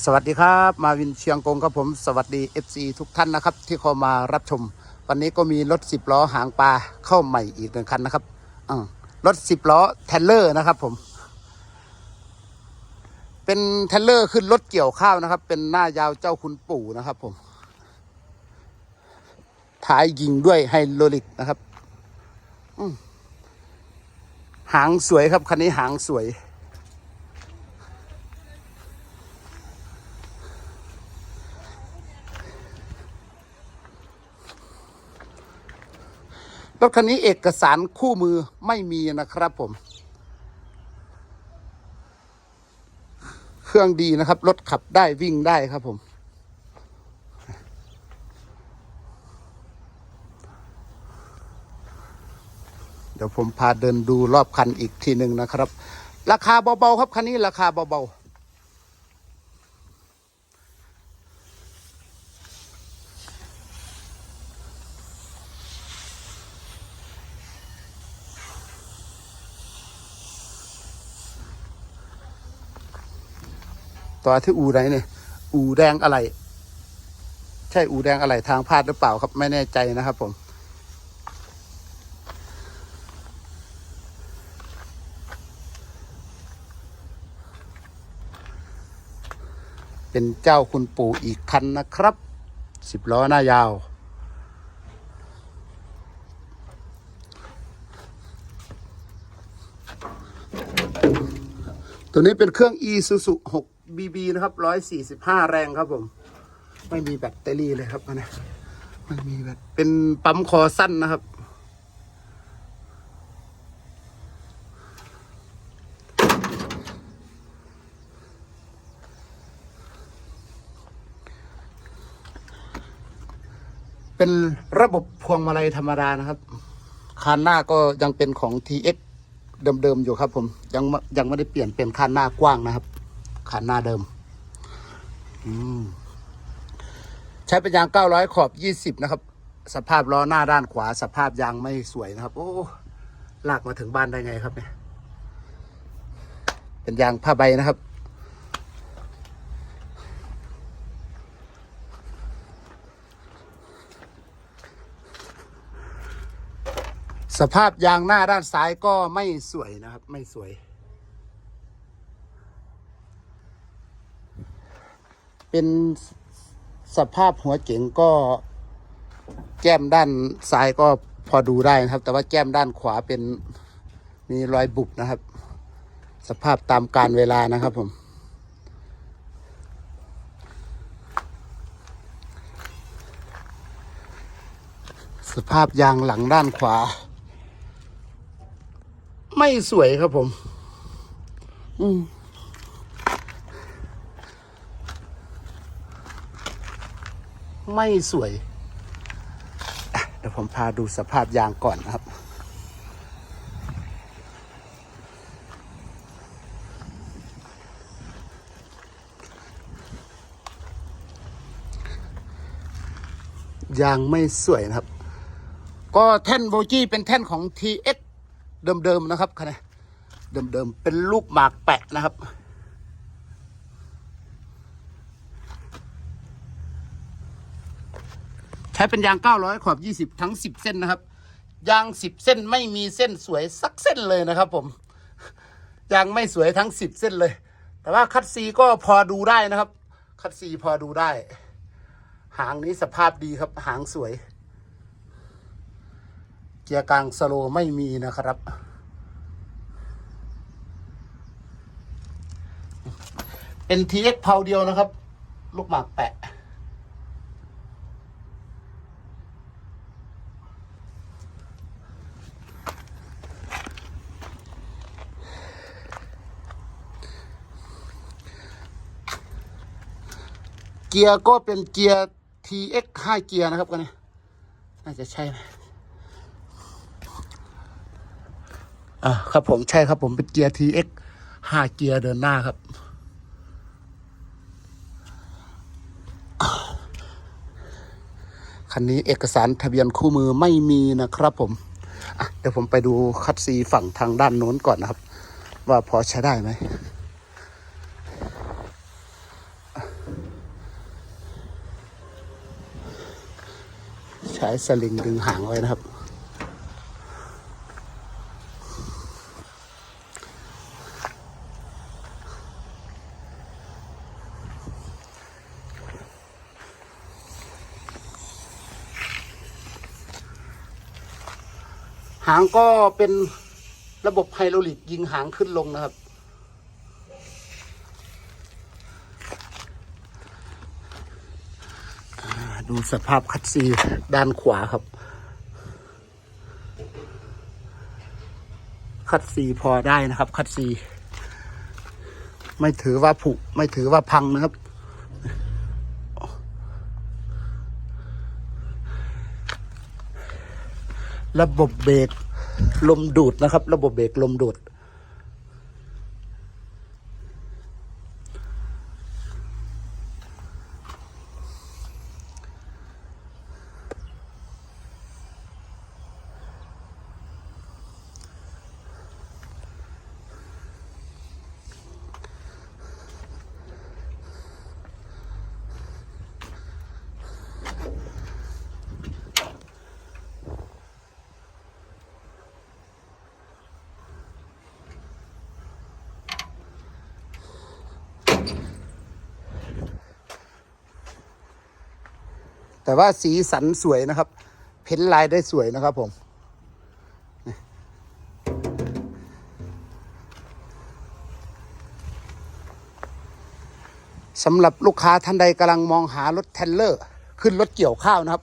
สวัสดีครับ มาวินเชียงกงครับผม สวัสดี FC ทุกท่านนะครับ ที่เข้ามารับชม วันนี้ก็มีรถ 10 ล้อหางปลาเข้าใหม่อีกหนึ่งคันนะครับรถ 10 ล้อเทเลอร์นะครับผม เป็นเทเลอร์ขึ้นรถเกี่ยวข้าวนะครับ เป็นหน้ายาวเจ้าคุณปู่นะครับผมท้ายยิงด้วยไฮโดรลิกนะครับหางสวยครับคันนี้หางสวย รถคันนี้เอกสารคู่มือไม่มีนะครับผม เครื่องดีนะครับ รถขับได้วิ่งได้ครับผมเดี๋ยวผมพาเดินดูรอบคันอีกทีหนึ่งนะครับ ราคาเบาๆครับคันนี้ราคาเบาๆ ต่อที่อูไหนเนี่ย อูแดงอะไร ใช่อูแดงอะไรทางพาดหรือเปล่าครับไม่แน่ใจนะครับ ผม เป็นเจ้าคุณปู่อีกคันนะครับสิบล้อหน้ายาวตัวนี้เป็นเครื่อง e s u s u 6 bb นะครับ145แรงครับผม ไม่มีแบตเตอรี่เลยครับนนี้ไม่มีแบตเป็นปั๊มคอสั้นนะครับ เป็นระบบพวงมาลัยธรรมดานะครับคานหน้าก็ยังเป็นของ TX เดิมๆอยู่ครับผม ยังยังไม่ได้เปลี่ยนเป็นคานหน้ากว้างนะครับ คานหน้าเดิมอืมใช้เป็นยาง900ขอบ20นะครับ สภาพล้อหน้าด้านขวา สภาพยางไม่สวยนะครับ โอ้ลากมาถึงบ้านได้ไงครับเนี่ย เป็นยางผ้าใบนะครับสภาพยางหน้าด้านซ้ายก็ไม่สวยนะครับ ไม่สวย เป็นสภาพหัวเก๋งก็แก้มด้านซ้ายก็พอดูได้นะครับ แต่ว่าแก้มด้านขวาเป็นมีรอยบุบนะครับ สภาพตามการเวลานะครับผมสภาพยางหลังด้านขวา ไม่สวยครับผม อืม ไม่สวย เดี๋ยวผมพาดูสภาพยางก่อนนะครับยางไม่สวยนะครับ ก็แท่นโบจี้เป็นแท่นของ TX เดิมๆนะครับคันนี้เดิมๆเป็นลูกหมากแปะนะครับ ใช้เป็นยาง 900 ขอบ 20 ทั้ง 10 เส้นนะครับ ยาง 10 เส้นไม่มีเส้นสวยสักเส้นเลยนะครับ ผม ยางไม่สวยทั้ง 10 เส้นเลย แต่ว่าคัดซีก็พอดูได้นะครับ คัดซีพอดูได้ หางนี้สภาพดีครับ หางสวย เกียร์กลางสโลว์ไม่มีนะครับ เป็น TX เพาเดียวนะครับ ลูกหมากแปะ เกียร์ก็เป็นเกียร์ TX 5เกียร์นะครับกันนี้ น่าจะใช่ไหมอ่าครับผมใช่ครับผมเป็นเกียร์ TX 5เกียร์เดินหน้าครับ คันนี้เอกสารทะเบียนคู่มือไม่มีนะครับผมเดี๋ยวผมไปดูคัดซีฝั่งทางด้านโน้นก่อนนะครับ ว่าพอใช้ได้ไหม ช้สลิงดึงหางไว้นะครับ หางก็เป็นระบบไฮโดรลิกยิงหางขึ้นลงนะครับ อ่า ดูสภาพคัดซีด้านขวาครับ คัดซีพอได้นะครับ คัดซี ไม่ถือว่าผุ ไม่ถือว่าพังนะครับระบบเบรกลมดูดนะครับ ระบบเบรกลมดูด แต่ว่าสีสันสวยนะครับ เพ้นลายได้สวยนะครับผม สำหรับลูกค้าท่านใดกำลังมองหารถเทรลเลอร์ ขึ้นรถเกี่ยวข้าวนะครับ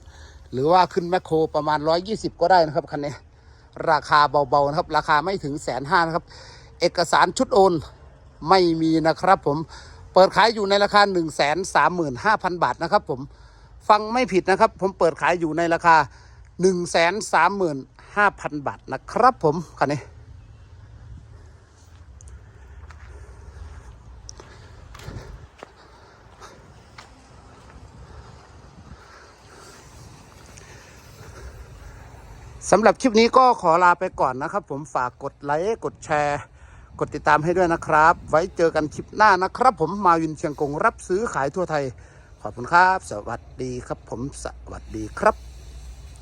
หรือว่าขึ้นแมคโครประมาณ 120 ก็ได้นะครับคันนี้ ราคาเบาๆนะครับ ราคาไม่ถึงแสนห้านะครับ เอกสารชุดโอนไม่มีนะครับผม เปิดขายอยู่ในราคา 1 3 5 0 0 0 บาทนะครับผม ฟังไม่ผิดนะครับ ผมเปิดขายอยู่ในราคา 1 3 5 0 0 0 บาทนะครับผมคันนี้ สำหรับคลิปนี้ก็ขอลาไปก่อนนะครับ ผมฝากกดไลค์กดแชร์กดติดตามให้ด้วยนะครับ ไว้เจอกันคลิปหน้านะครับ ผมมาวินเชียงกงรับซื้อขายทั่วไทย ขอบคุณครับ สวัสดีครับผมสวัสดีครับ